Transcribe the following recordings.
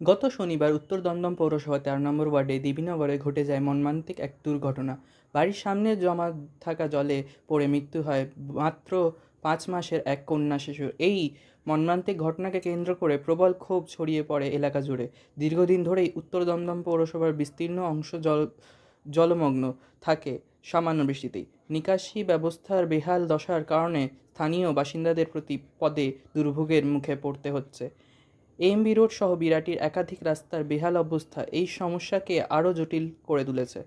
গত শনিবার উত্তর দমদম পৌরসভা তেরো নম্বর ওয়ার্ডে দেবীনগরে ঘটে যায় মর্মান্তিক এক দুর্ঘটনা। বাড়ির সামনে জমা থাকা জলে পড়ে মৃত্যু হয় মাত্র পাঁচ মাসের এক কন্যা শিশুর এই মর্মান্তিক ঘটনাকে কেন্দ্র করে প্রবল ক্ষোভ ছড়িয়ে পড়ে এলাকা জুড়ে। দীর্ঘদিন ধরেই উত্তর দমদম পৌরসভার বিস্তীর্ণ অংশ জল জলমগ্ন থাকে সামান্য বৃষ্টিতেই। নিকাশি ব্যবস্থার বেহাল দশার কারণে স্থানীয় বাসিন্দাদের প্রতি পদে দুর্ভোগের মুখে পড়তে হচ্ছে। এমবি রোড সহ বিরাটির একাধিক রাস্তার বেহাল অবস্থা এই সমস্যাকে আরও জটিল করে তুলেছে।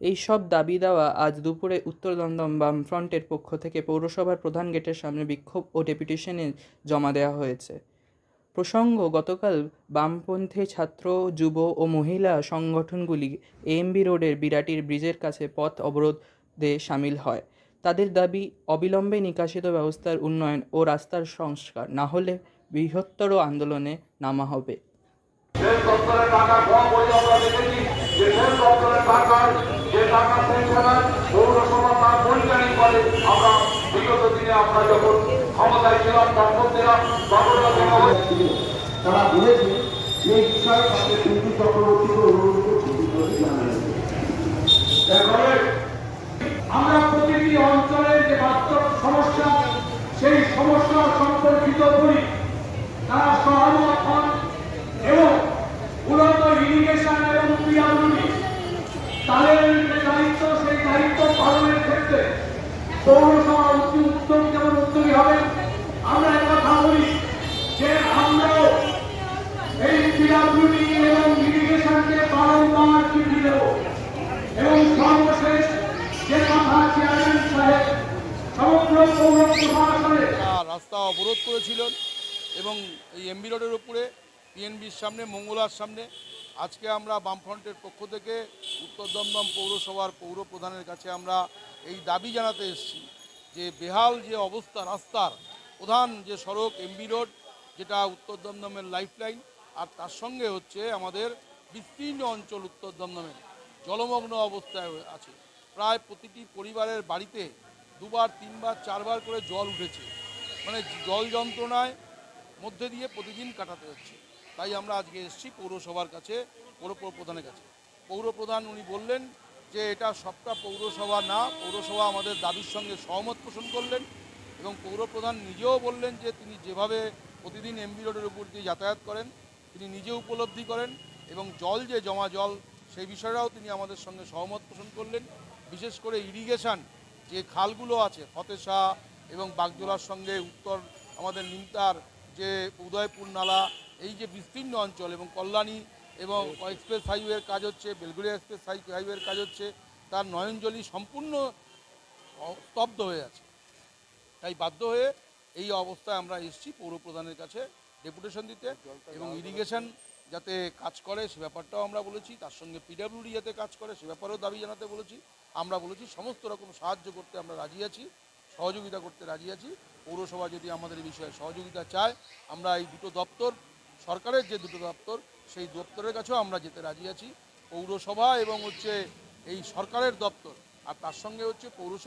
এই সব দাবি দেওয়া আজ দুপুরে উত্তর দমদম বামফ্রন্টের পক্ষ থেকে পৌরসভার প্রধান গেটের সামনে বিক্ষোভ ও ডেপুটেশনে জমা দেওয়া হয়েছে। প্রসঙ্গ, গতকাল বামপন্থী ছাত্র, যুব ও মহিলা সংগঠনগুলি এএমবি রোডের বিরাটির ব্রিজের কাছে পথ অবরোধে সামিল হয়। তাদের দাবি, অবিলম্বে নিকাশিত ব্যবস্থার উন্নয়ন ও রাস্তার সংস্কার, না হলে বৃহত্তর আন্দোলনে নামা হবে। তার বলেছে এই বিষয়ে তাদের চক্রবর্তীকে অনুরোধ করছি আমরা প্রতিটি অঞ্চলের যে বাস্তব সমস্যা সেই সমস্যা সম্পর্কিত করি তারা সহমত হন এবং মূলত ইরিগেশন এবং পিডাব্লিউডি তাদের যে দায়িত্ব, সেই দায়িত্ব পালনের ক্ষেত্রে পৌরসভা উদ্যোগ যেমন উদ্যোগী হবে। আমরা কথা বলি যে আমরাও এই পিডাব্লিউডি এবং ইরিগেশনকে বারংবার চিঠি দেবো। এবং সর্বশেষ যে কথা চেয়ারম্যান সাহেব সমগ্র পৌর প্রশাসনের রাস্তা অবরোধ করেছিলেন। এবং এই এমবি রোডের উপরে পিএনবির সামনে, মঙ্গলার সামনে, আজকে আমরা বামফ্রন্টের পক্ষ থেকে উত্তর দমদম পৌরসভার পৌর প্রধানের কাছে আমরা এই দাবি জানাতে এসেছি যে বেহাল যে অবস্থা রাস্তার প্রধান যে সড়ক এমবি রোড যেটা উত্তর দমদমের লাইফলাইন, আর তার সঙ্গে হচ্ছে আমাদের বিস্তীর্ণ অঞ্চল উত্তর দমদমের জলমগ্ন অবস্থায় আছে। প্রায় প্রতিটি পরিবারের বাড়িতে দুবার, তিনবার, চারবার করে জল উঠেছে। মানে জল যন্ত্রণায় মধ্যে দিয়ে প্রতিদিন কাটাতে হচ্ছে। তাই আমরা আজকে এসেছি পৌরসভার কাছে পৌর পৌর প্রধানের কাছে। পৌর প্রধান উনি বললেন যে এটা সবটা পৌরসভা না, পৌরসভা আমাদের দাবির সঙ্গে সহমত পোষণ করলেন এবং পৌর প্রধান নিজেও বললেন যে তিনি যেভাবে প্রতিদিন এমবি রোডের উপর দিয়ে যাতায়াত করেন, তিনি নিজে উপলব্ধি করেন এবং জল যে জমা জল, সেই বিষয়টাও তিনি আমাদের সঙ্গে সহমত পোষণ করলেন। বিশেষ করে ইরিগেশন যে খালগুলো আছে ফতেশা এবং বাগজোলার সঙ্গে উত্তর আমাদের নিমতার যে উদয়পুর নালা, এই যে বিস্তীর্ণ অঞ্চল এবং কল্যাণী এবং এক্সপ্রেস হাইওয়ের কাজ হচ্ছে বেলগুড়িয়া এক্সপ্রেস হাইওয়ের কাজ হচ্ছে, তার নয়নজলি সম্পূর্ণ স্তব্ধ হয়ে আছে। তাই বাধ্য হয়ে এই অবস্থায় আমরা এসেছি পৌর প্রধানের কাছে ডেপুটেশন দিতে এবং ইরিগেশন যাতে কাজ করে, সে ব্যাপারটাও আমরা বলেছি। তার সঙ্গে পিডাব্লিউডি যাতে কাজ করে, সে ব্যাপারেও দাবি জানাতে বলেছি। আমরা বলেছি সমস্ত রকম সাহায্য করতে আমরা রাজি আছি। সহযোগিতা করতে রাজি আছি। পৌরসভা যদি আমাদের এই বিষয়ে সহযোগিতা চায়, আমরা এই দুটো দপ্তর, সরকারের যে দুটো দপ্তর, সেই দপ্তরের কাছেও আমরা যেতে রাজি আছি। পৌরসভা এবং হচ্ছে এই সরকারের দপ্তর, আর তার সঙ্গে হচ্ছে পৌরসভা